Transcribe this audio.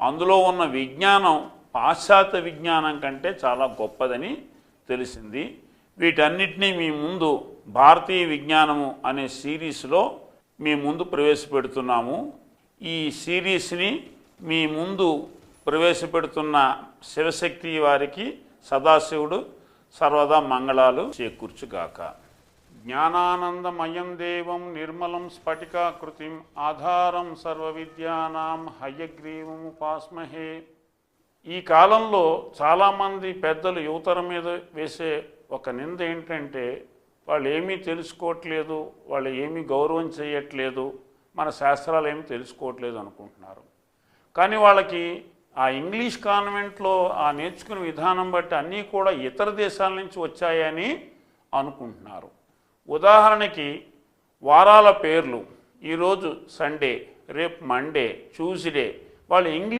అందులో ఉన్న విజ్ఞానం పాశ్చాత్య విజ్ఞానం కంటే చాలా గొప్పదని తెలిసింది. వీటన్నిటినీ మీ ముందు భారతీయ విజ్ఞానము అనే సిరీస్లో మీ ముందు ప్రవేశపెడుతున్నాము. ఈ సిరీస్ని మీ ముందు ప్రవేశపెడుతున్న శివశక్తి వారికి సదాశివుడు సర్వదా మంగళాలు చేకూర్చుగాక. జ్ఞానానందమయం దేవం నిర్మలం స్ఫటికాకృతిం ఆధారం సర్వ విద్యానాం హయగ్రీవం ఉపాస్మహే ఈ కాలంలో చాలామంది పెద్దలు యువతరం మీద వేసే ఒక నింద ఏంటంటే వాళ్ళు ఏమీ తెలుసుకోవట్లేదు వాళ్ళు ఏమీ గౌరవం చేయట్లేదు మన శాస్త్రాలు ఏమి తెలుసుకోవట్లేదు అనుకుంటున్నారు. కానీ వాళ్ళకి ఆ ఇంగ్లీష్ కాన్వెంట్లో ఆ నేర్చుకునే విధానం బట్టి అన్నీ కూడా ఇతర దేశాల నుంచి వచ్చాయని అనుకుంటున్నారు. ఉదాహరణకి వారాల పేర్లు ఈరోజు సండే రేపు మండే ట్యూస్డే వాళ్ళు ఇంగ్లీష్